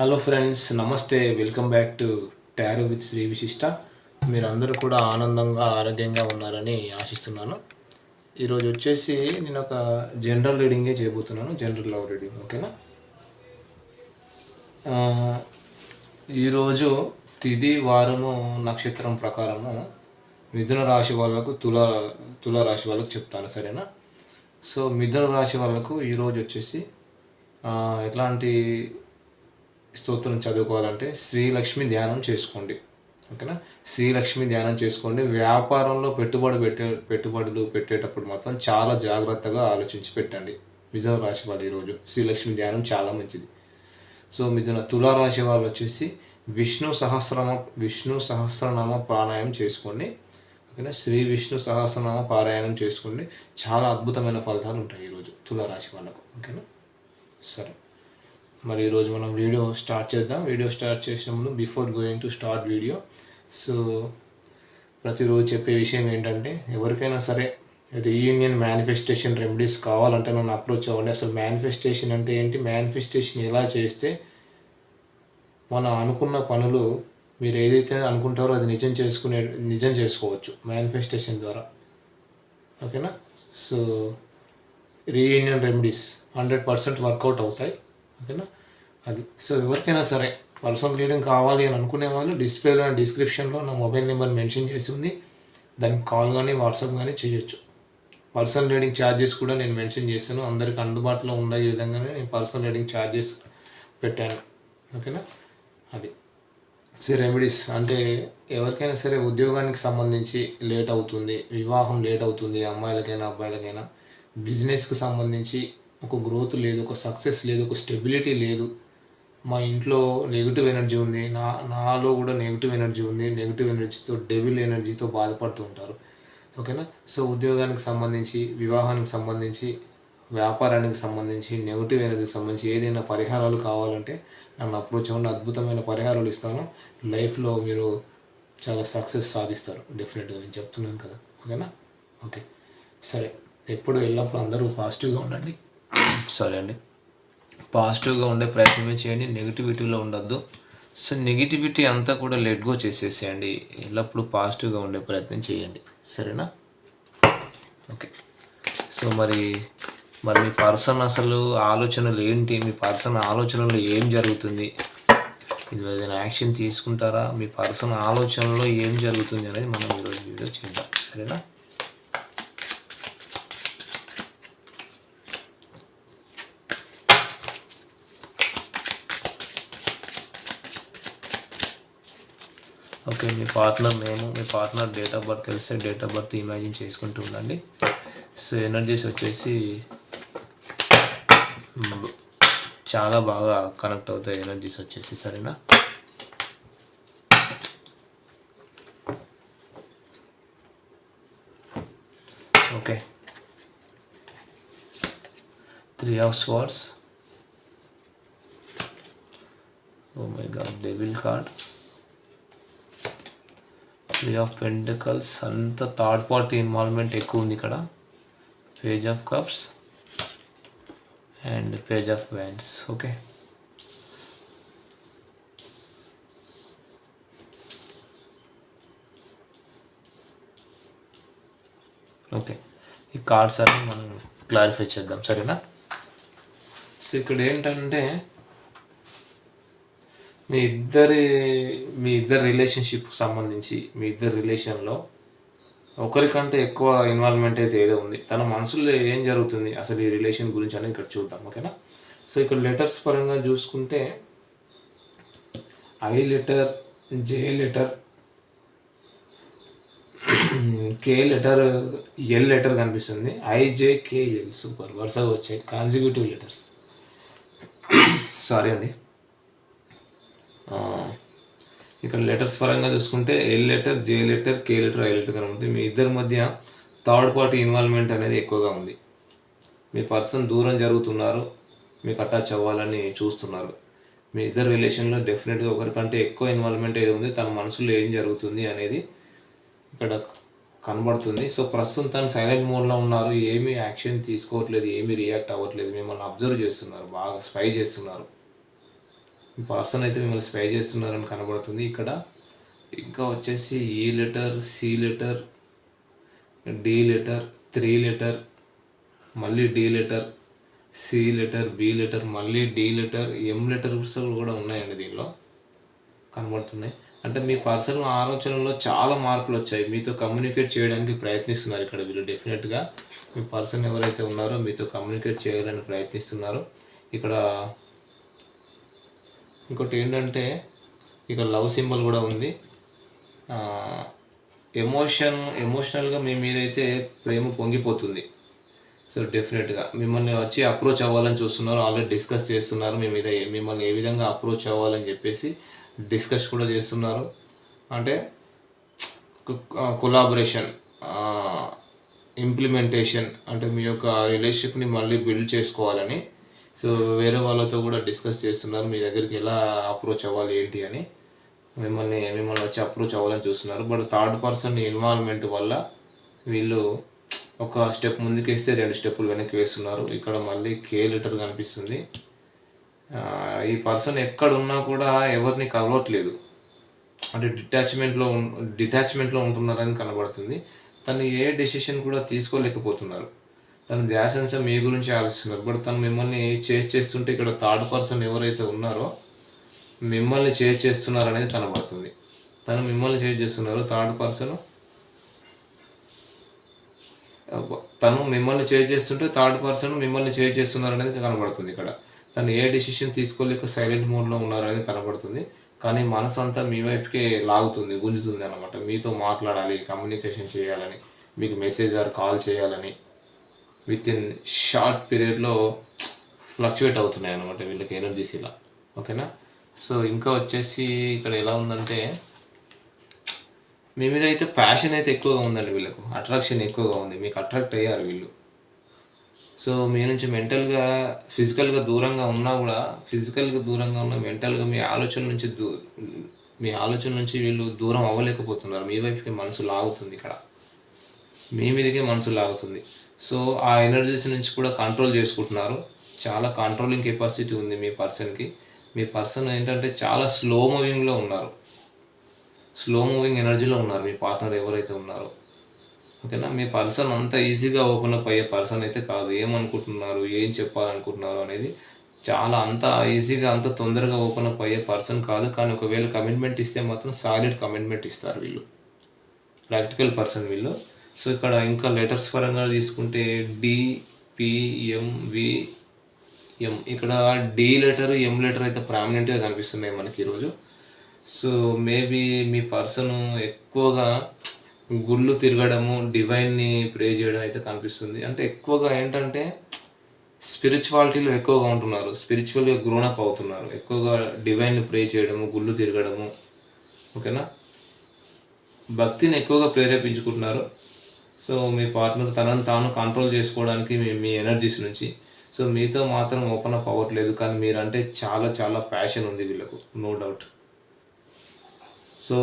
Hello friends నమస్తే welcome back to tarot with Sri Vishishta మీరందరూ కూడా ఆనందంగా ఆరోగ్యంగా ఉన్నారని ఆశిస్తున్నాను. ఈరోజు వచ్చేసి నేను ఒక జనరల్ రీడింగే చేయబోతున్నాను జనరల్ లవ్ రీడింగ్ ఓకేనా ఈరోజు తిది వారము నక్షత్రం ప్రకారము మిథున రాశి వాళ్ళకు తుల తుల రాశి వాళ్ళకు చెప్తాను సరేనా? సో మిథున రాశి వాళ్ళకు ఈరోజు వచ్చేసి ఎట్లాంటి స్తోత్రం చదువుకోవాలంటే శ్రీలక్ష్మి ధ్యానం చేసుకోండి. ఓకేనా? శ్రీలక్ష్మి ధ్యానం చేసుకోండి. వ్యాపారంలో పెట్టుబడి పెట్టే పెట్టుబడులు పెట్టేటప్పుడు మాత్రం చాలా జాగ్రత్తగా ఆలోచించి పెట్టండి. మిథున రాశి వాళ్ళు ఈరోజు శ్రీలక్ష్మి ధ్యానం చాలా మంచిది. సో మిథున తులారాశి వాళ్ళు వచ్చేసి విష్ణు సహస్రనామ విష్ణు సహస్రనామ ప్రాణాయామం చేసుకోండి. ఓకేనా? శ్రీ విష్ణు సహస్రనామ పారాయణం చేసుకోండి. చాలా అద్భుతమైన ఫలితాలు ఉంటాయి ఈరోజు తులారాశి వాళ్ళకు. ఓకేనా? సరే. మరి ఈరోజు మనం వీడియో స్టార్ట్ చేద్దాం. వీడియో స్టార్ట్ చేసే ముందు before going to start video so ప్రతిరోజు చెప్పే విషయం ఏంటంటే ఎవరికైనా సరే రీయూనియన్ మేనిఫెస్టేషన్ రెమెడీస్ కావాలంటే నన్ను అప్రోచ్ అవ్వండి. అసలు మేనిఫెస్టేషన్ అంటే ఏంటి? మేనిఫెస్టేషన్ ఎలా చేస్తే మనం అనుకున్న పనులు మీరు ఏదైతే అనుకుంటారో అది నిజం చేసుకునే నిజం చేసుకోవచ్చు మేనిఫెస్టేషన్ ద్వారా. ఓకేనా? So reunion remedies hundred percent workout అవుతాయి. ఓకేనా? అది. సో ఎవరికైనా సరే పర్సనల్ రీడింగ్ కావాలి అని అనుకునే వాళ్ళు డిస్ప్లేలో అండ్ డిస్క్రిప్షన్లో నా మొబైల్ నెంబర్ మెన్షన్ చేసి ఉంది. దానికి కాల్ కానీ వాట్సాప్ కానీ చేయొచ్చు. పర్సనల్ రీడింగ్ ఛార్జెస్ కూడా నేను మెన్షన్ చేశాను. అందరికి అందుబాటులో ఉండే విధంగానే నేను పర్సనల్ రీడింగ్ ఛార్జెస్ పెట్టాను. ఓకేనా? అది. So remedies. అంటే ఎవరికైనా సరే ఉద్యోగానికి సంబంధించి లేట్ అవుతుంది వివాహం లేట్ అవుతుంది అమ్మాయిలకైనా అబ్బాయిలకైనా బిజినెస్కి సంబంధించి ఒక గ్రోత్ లేదు ఒక సక్సెస్ లేదు ఒక స్టెబిలిటీ లేదు. మా ఇంట్లో నెగిటివ్ ఎనర్జీ ఉంది నా నాలో కూడా నెగిటివ్ ఎనర్జీ ఉంది నెగిటివ్ ఎనర్జీతో డెవిల్ ఎనర్జీతో బాధపడుతూ ఉంటారు. ఓకేనా సో ఉద్యోగానికి సంబంధించి వివాహానికి సంబంధించి వ్యాపారానికి సంబంధించి నెగిటివ్ ఎనర్జీకి సంబంధించి ఏదైనా పరిహారాలు కావాలంటే నన్ను అప్రోచ్ అవ్వండి. అద్భుతమైన పరిహారాలు ఇస్తాను. లైఫ్లో మీరు చాలా సక్సెస్ సాధిస్తారు. డెఫినెట్గా నేను చెప్తున్నాను కదా. ఓకేనా ఓకే సరే. ఎప్పుడు ఎల్లప్పుడు అందరూ పాజిటివ్గా ఉండండి. సరే అండి. పాజిటివ్గా ఉండే ప్రయత్నమే చేయండి నెగిటివిటీలో ఉండొద్దు. సో నెగిటివిటీ అంతా కూడా లెట్ గో చేసేసేయండి. ఎల్లప్పుడూ పాజిటివ్గా ఉండే ప్రయత్నం చేయండి. సరేనా? ఓకే. సో మరి మరి మీ పర్సన్ అసలు ఆలోచనలు ఏంటి? మీ పర్సన్ ఆలోచనలో ఏం జరుగుతుంది? ఇందులో ఏదైనా యాక్షన్ తీసుకుంటారా? మీ పర్సన్ ఆలోచనలో ఏం జరుగుతుంది అనేది మనం ఈరోజు వీడియో చేద్దాం. సరేనా? ఓకే మీ పార్ట్నర్ నేము మీ పార్ట్నర్ డేట్ ఆఫ్ బర్త్ తెలిస్తే డేట్ ఆఫ్ బర్త్ ఇమాజిన్ చేసుకుంటూ ఉండండి. సో ఎనర్జీస్ వచ్చేసి చాలా బాగా కనెక్ట్ అవుతాయి ఎనర్జీస్ వచ్చేసి సరేనా? ఓకే. త్రీ ఆఫ్ వార్స్ ఓ my god devil card three of pentacles అంత థర్డ్ పార్టీ ఇన్వాల్వ్మెంట్ ఎక్కువ ఉంది ఇక్కడ. Page of cups and page of wands okay okay ఈ కార్డ్స్ అన్ని మనం క్లారిఫై చేద్దాం సరేనా? సో ఇక్కడ ఏంటంటే మీ ఇద్దరి మీ ఇద్దరి రిలేషన్షిప్ సంబంధించి మీ ఇద్దరి రిలేషన్లో ఒకరికంటే ఎక్కువ ఇన్వాల్వ్మెంట్ అయితే ఏదో ఉంది. తన మనసులో ఏం జరుగుతుంది? అసలు ఈ రిలేషన్ గురించి అనేది ఇక్కడ చూద్దాం ఓకేనా సో ఇక్కడ లెటర్స్ పరంగా చూసుకుంటే I letter J letter K letter L letter కనిపిస్తుంది. I J K L super. వరుసగా వచ్చాయి. కాన్సిక్యూటివ్ లెటర్స్ సారీ అండి. ఇక్కడ లెటర్స్ పరంగా చూసుకుంటే L letter J letter K letter I letter కనుక మీ ఇద్దరి మధ్య థర్డ్ పార్టీ ఇన్వాల్వ్మెంట్ అనేది ఎక్కువగా ఉంది. మీ పర్సన్ దూరం జరుగుతున్నారు మీకు అటాచ్ అవ్వాలని చూస్తున్నారు. మీ ఇద్దరు రిలేషన్లో డెఫినెట్గా ఒకరికంటే ఎక్కువ ఇన్వాల్వ్మెంట్ ఏది ఉంది తన మనసులో ఏం జరుగుతుంది అనేది ఇక్కడ కనబడుతుంది. సో ప్రస్తుతం తను సైలెంట్ మోడ్లో ఉన్నారు. ఏమీ యాక్షన్ తీసుకోవట్లేదు ఏమీ రియాక్ట్ అవ్వట్లేదు. మిమ్మల్ని అబ్జర్వ్ చేస్తున్నారు బాగా స్పై చేస్తున్నారు. పర్సన్ అయితే మిమ్మల్ని స్పై చేస్తున్నారని కనబడుతుంది ఇక్కడ. ఇంకా వచ్చేసి ఈ letter C letter D letter three letter మళ్ళీ D letter C letter B letter మళ్ళీ డి లెటర్ ఎం లెటర్స్ కూడా ఉన్నాయండి దీనిలో. కనబడుతున్నాయి. అంటే మీ పర్సనల్ ఆలోచనలో చాలా మార్పులు వచ్చాయి. మీతో కమ్యూనికేట్ చేయడానికి ప్రయత్నిస్తున్నారు ఇక్కడ వీళ్ళు డెఫినెట్గా మీ పర్సన్ ఎవరైతే ఉన్నారో మీతో కమ్యూనికేట్ చేయాలని ప్రయత్నిస్తున్నారు. ఇక్కడ ఇంకోటి ఏంటంటే ఇక్కడ లవ్ సింబల్ కూడా ఉంది. ఎమోషన్ ఎమోషనల్గా మీ మీదైతే ప్రేమ పొంగిపోతుంది. సో డెఫినెట్గా మిమ్మల్ని వచ్చి అప్రోచ్ అవ్వాలని చూస్తున్నారు ఆల్రెడీ డిస్కస్ చేస్తున్నారు మీ మీద మిమ్మల్ని ఏ విధంగా అప్రోచ్ అవ్వాలని చెప్పేసి డిస్కస్ కూడా చేస్తున్నారు. అంటే కొలాబరేషన్ ఇంప్లిమెంటేషన్ అంటే మీ యొక్క రిలేషన్షిప్ని మళ్ళీ బిల్డ్ చేసుకోవాలని సో వేరే వాళ్ళతో కూడా డిస్కస్ చేస్తున్నారు మీ దగ్గరికి ఎలా అప్రోచ్ అవ్వాలి ఏంటి అని. మిమ్మల్ని మిమ్మల్ని వచ్చి అప్రోచ్ అవ్వాలని చూస్తున్నారు. బట్ థర్డ్ పర్సన్ ఇన్వాల్వ్మెంట్ వల్ల వీళ్ళు ఒక స్టెప్ ముందుకేస్తే రెండు స్టెప్పులు వెనక్కి వేస్తున్నారు. ఇక్కడ మళ్ళీ కే లెటర్ కనిపిస్తుంది. ఈ పర్సన్ ఎక్కడున్నా కూడా ఎవరిని కలవట్లేదు. అంటే డిటాచ్మెంట్లో డిటాచ్మెంట్లో ఉంటున్నారని కనబడుతుంది. తను ఏ డెసిషన్ కూడా తీసుకోలేకపోతున్నారు. తన ధ్యాస అంతా మీ గురించి ఆలోచిస్తున్నారు బట్ తను మిమ్మల్ని చేజ్ చేస్తుంటే ఇక్కడ థర్డ్ పర్సన్ ఎవరైతే ఉన్నారో మిమ్మల్ని చేజ్ చేస్తున్నారు అనేది కనబడుతుంది తను మిమ్మల్ని చేజ్ చేస్తున్నారు థర్డ్ పర్సన్ తను మిమ్మల్ని చేజ్ చేస్తుంటే థర్డ్ పర్సన్ మిమ్మల్ని చేజ్ చేస్తున్నారు అనేది కనబడుతుంది ఇక్కడ. తను ఏ డిసిషన్ తీసుకోలేక సైలెంట్ మోడ్లో ఉన్నారు అనేది కనబడుతుంది. కానీ మనసు అంతా మీ వైపుకే లాగుతుంది గుంజుతుంది అనమాట మీతో మాట్లాడాలి కమ్యూనికేషన్ చేయాలని మీకు మెసేజ్ ఆర్ కాల్ చేయాలని. విత్ ఇన్ షార్ట్ పీరియడ్లో ఫ్లక్చువేట్ అవుతున్నాయి అనమాట వీళ్ళకి ఎనర్జీస్ ఇలా. ఓకేనా? సో ఇంకా వచ్చేసి ఇక్కడ ఎలా ఉందంటే మీ మీద అయితే ప్యాషన్ అయితే ఎక్కువగా ఉందండి వీళ్ళకు. అట్రాక్షన్ ఎక్కువగా ఉంది. మీకు అట్రాక్ట్ అయ్యారు వీళ్ళు. సో మీ నుంచి మెంటల్గా ఫిజికల్గా దూరంగా ఉన్నా కూడా ఫిజికల్గా దూరంగా ఉన్న మెంటల్గా మీ ఆలోచన నుంచి దూ మీ ఆలోచన నుంచి వీళ్ళు దూరం అవ్వలేకపోతున్నారు. మీ వైపుకి మనసు లాగుతుంది ఇక్కడ. మీ మీదకే మనసు లాగుతుంది. సో ఆ ఎనర్జీస్ నుంచి కూడా కంట్రోల్ చేసుకుంటున్నారు. చాలా కంట్రోలింగ్ కెపాసిటీ ఉంది మీ పర్సన్కి మీ పర్సన్ ఏంటంటే చాలా స్లో మూవింగ్లో ఉన్నారు. స్లో మూవింగ్ ఎనర్జీలో ఉన్నారు. మీ పార్ట్నర్ ఎవరైతే ఉన్నారో. ఓకేనా మీ పర్సన్ అంత ఈజీగా ఓపెన్ అప్ అయ్యే పర్సన్ అయితే కాదు. ఏమనుకుంటున్నారు? ఏం చెప్పాలనుకుంటున్నారు అనేది చాలా అంత ఈజీగా అంత తొందరగా ఓపెన్ అప్ అయ్యే పర్సన్ కాదు. కానీ ఒకవేళ కమిట్మెంట్ ఇస్తే మాత్రం సాలిడ్ కమిట్మెంట్ ఇస్తారు వీళ్ళు. ప్రాక్టికల్ పర్సన్ వీళ్ళు. సో ఇక్కడ ఇంకా లెటర్స్ పరంగా తీసుకుంటే డిపిఎంవిఎం ఇక్కడ డి లెటర్ ఎం లెటర్ అయితే ప్రామినెంట్గా కనిపిస్తున్నాయి మనకి ఈరోజు. సో మేబీ మీ పర్సన్ ఎక్కువగా గుళ్ళు తిరగడము డివైన్ని ప్రే చేయడం అయితే కనిపిస్తుంది. అంటే ఎక్కువగా ఏంటంటే స్పిరిచువాలిటీలో ఎక్కువగా ఉంటున్నారు. స్పిరిచువల్గా గ్రోనప్ అవుతున్నారు. ఎక్కువగా డివైన్ని ప్రే చేయడము గుళ్ళు తిరగడము. ఓకేనా? భక్తిని ఎక్కువగా ప్రేరేపించుకుంటున్నారు. సో మీ పార్ట్నర్ తనను తాను కంట్రోల్ చేసుకోవడానికి మీ మీ ఎనర్జీస్ నుంచి. సో మీతో మాత్రం ఓపెన్ అప్ అవ్వట్లేదు. కానీ మీరంటే చాలా చాలా ప్యాషన్ ఉంది వీళ్ళకు. నో డౌట్ సో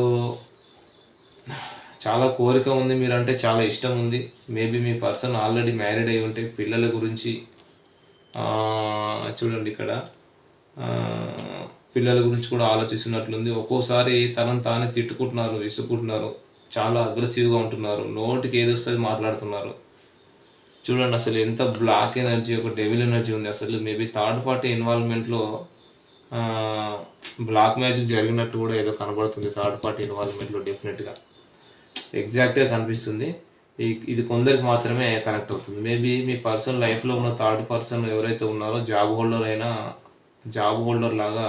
చాలా కోరిక ఉంది. మీరంటే చాలా ఇష్టం ఉంది. మేబీ మీ పర్సన్ ఆల్రెడీ మ్యారీడ్ అయి ఉంటే పిల్లల గురించి చూడండి ఇక్కడ. పిల్లల గురించి కూడా ఆలోచిస్తున్నట్లుంది. ఒక్కోసారి తనను తానే తిట్టుకుంటున్నారు విసుకుంటున్నారు చాలా అగ్రెసివ్గా ఉంటున్నారు. నోటికి ఏది వస్తుంది మాట్లాడుతున్నారు. చూడండి అసలు ఎంత బ్లాక్ ఎనర్జీ ఒక డెవిల్ ఎనర్జీ ఉంది. అసలు మేబీ థర్డ్ పార్టీ ఇన్వాల్వ్మెంట్లో బ్లాక్ మ్యాజిక్ జరిగినట్టు కూడా ఏదో కనబడుతుంది. థర్డ్ పార్టీ ఇన్వాల్వ్మెంట్లో డెఫినెట్గా ఎగ్జాక్ట్గా కనిపిస్తుంది. ఇది కొందరికి మాత్రమే కనెక్ట్ అవుతుంది. మేబీ మీ పర్సన్ లైఫ్లో ఉన్న థర్డ్ పర్సన్ ఎవరైతే ఉన్నారో జాబ్ హోల్డర్ అయినా జాబ్ హోల్డర్ లాగా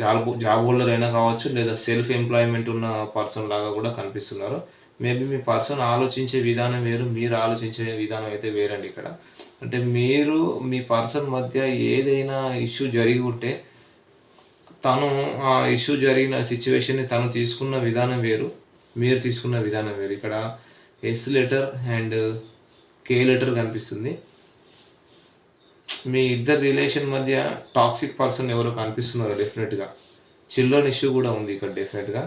జాబ్ జాబ్ హోల్డర్ అయినా కావచ్చు లేదా సెల్ఫ్ ఎంప్లాయ్మెంట్ ఉన్న పర్సన్ లాగా కూడా కనిపిస్తున్నారు. మేబీ మీ పర్సన్ ఆలోచించే విధానం వేరు మీరు ఆలోచించే విధానం అయితే వేరండి ఇక్కడ. అంటే మీరు మీ పర్సన్ మధ్య ఏదైనా ఇష్యూ జరిగి ఉంటే తను ఆ ఇష్యూ జరిగిన సిచ్యువేషన్ని తను తీసుకున్న విధానం వేరు మీరు తీసుకున్న విధానం వేరు. ఇక్కడ S letter and K letter కనిపిస్తుంది. మీ ఇద్దరు రిలేషన్ మధ్య టాక్సిక్ పర్సన్ ఎవరో కనిపిస్తున్నారు డెఫినెట్గా చిల్డ్రన్ ఇష్యూ కూడా ఉంది ఇక్కడ డెఫినెట్గా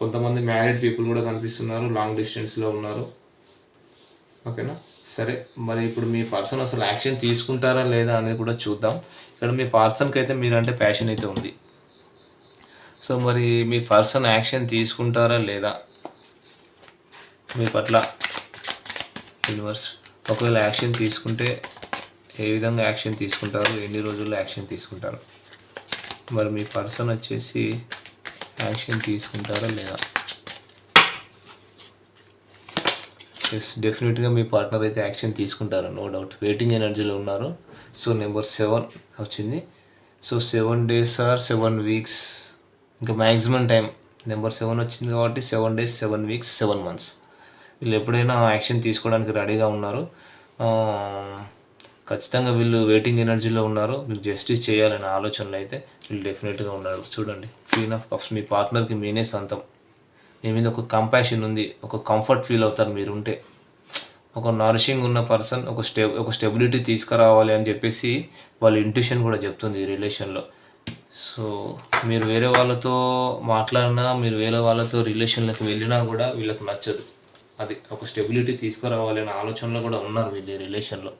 కొంతమంది మ్యారీడ్ పీపుల్ కూడా కనిపిస్తున్నారు లాంగ్ డిస్టెన్స్లో ఉన్నారు. ఓకేనా సరే మరి ఇప్పుడు మీ పర్సన్ అసలు యాక్షన్ తీసుకుంటారా లేదా అనేది కూడా చూద్దాం. ఇక్కడ మీ పర్సన్కి అయితే మీరంటే ప్యాషన్ అయితే ఉంది. సో మరి మీ పర్సన్ యాక్షన్ తీసుకుంటారా లేదా? మీ పట్ల యూనివర్స్ ఒకవేళ యాక్షన్ తీసుకుంటే ఏ విధంగా యాక్షన్ తీసుకుంటారు ఎన్ని రోజుల్లో యాక్షన్ తీసుకుంటారు. మరి మీ పర్సన్ వచ్చేసి యాక్షన్ తీసుకుంటారా లేదా? ఎస్ డెఫినెట్గా మీ పార్ట్నర్ అయితే యాక్షన్ తీసుకుంటారు నో డౌట్. వెయిటింగ్ ఎనర్జీలో ఉన్నారు. సో నెంబర్ సెవెన్ వచ్చింది. So seven days or seven weeks. ఇంకా మ్యాక్సిమం టైం నెంబర్ సెవెన్ వచ్చింది కాబట్టి seven days seven weeks seven months. వీళ్ళు ఎప్పుడైనా యాక్షన్ తీసుకోవడానికి రెడీగా ఉన్నారు. ఖచ్చితంగా వీళ్ళు వెయిటింగ్ ఎనర్జీలో ఉన్నారు. మీరు జస్టిస్ చేయాలనే ఆలోచనలు అయితే వీళ్ళు డెఫినెట్గా ఉన్నారు. చూడండి క్వీన్ ఆఫ్ కప్స్ మీ పార్ట్నర్కి మీనే సొంతం. మీ మీద ఒక కంపాషన్ ఉంది ఒక కంఫర్ట్ ఫీల్ అవుతారు మీరు ఉంటే ఒక నరిషింగ్ ఉన్న పర్సన్ ఒక స్టే ఒక స్టెబిలిటీ తీసుకురావాలి అని చెప్పేసి వాళ్ళ ఇంట్యూషన్ కూడా చెప్తుంది ఈ రిలేషన్లో సో మీరు వేరే వాళ్ళతో మాట్లాడినా మీరు వేరే వాళ్ళతో రిలేషన్లోకి వెళ్ళినా కూడా వీళ్ళకి నచ్చదు. అది ఒక స్టెబిలిటీ తీసుకురావాలి అనే ఆలోచనలో కూడా ఉన్నారు వీళ్ళు ఈ రిలేషన్లో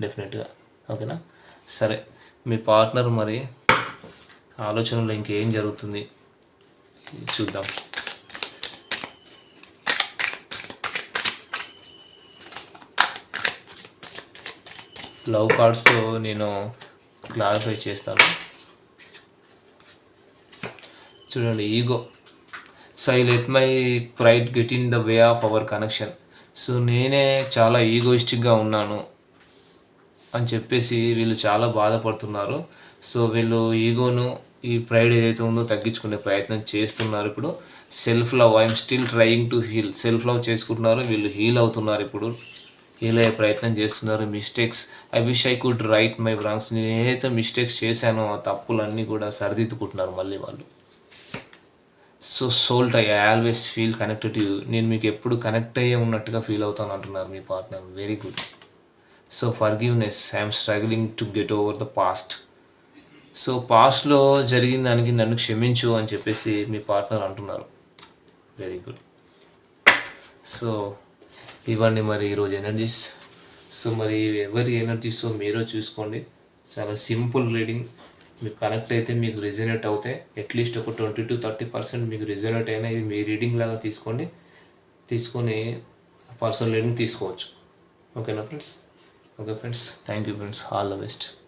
డెఫినెట్గా ఓకేనా సరే. మీ పార్ట్నర్ మరి ఆలోచనలో ఇంకేం జరుగుతుంది? చూద్దాం. లవ్ కార్డ్స్తో నేను క్లారిఫై చేస్తాను. చూడండి ego so I let my pride get in the way of our connection so నేనే చాలా ఈగోయిస్టిక్గా ఉన్నాను. అని చెప్పేసి వీళ్ళు చాలా బాధపడుతున్నారు. సో వీళ్ళు ఈగోను ఈ ప్రైడ్ ఏదైతే ఉందో తగ్గించుకునే ప్రయత్నం చేస్తున్నారు ఇప్పుడు. Self love I'm still trying to heal self love చేసుకుంటున్నారు వీళ్ళు హీల్ అవుతున్నారు ఇప్పుడు. హీల్ అయ్యే ప్రయత్నం చేస్తున్నారు. Mistakes I wish I could right my wrongs నేను ఏదైతే మిస్టేక్స్ చేశానో ఆ తప్పులన్నీ కూడా సరిదిద్దుకుంటున్నారు మళ్ళీ వాళ్ళు. So సోల్ట్ I always feel connected you నేను మీకు ఎప్పుడు కనెక్ట్ అయ్యే ఉన్నట్టుగా ఫీల్ అవుతాను అంటున్నారు మీ partner very good so forgiveness I'm struggling to get over the past so పాస్ట్లో జరిగిన దానికి నన్ను క్షమించు అని చెప్పేసి మీ పార్ట్నర్ అంటున్నారు. వెరీ గుడ్ సో ఇవ్వండి మరి ఈరోజు ఎనర్జీస్ సో మరి ఎవరి ఎనర్జీస్ మీరో చూసుకోండి. చాలా సింపుల్ రీడింగ్ మీకు కనెక్ట్ అయితే మీకు రిజనేట్ అవుతాయి. అట్లీస్ట్ ఒక ట్వంటీ టు థర్టీ పర్సెంట్ మీకు రిజనేట్ అయినా ఇది మీ రీడింగ్ లాగా తీసుకోండి. తీసుకొని పర్సనల్ రీడింగ్ తీసుకోవచ్చు. ఓకేనా friends okay friends. Thank you friends. All the best.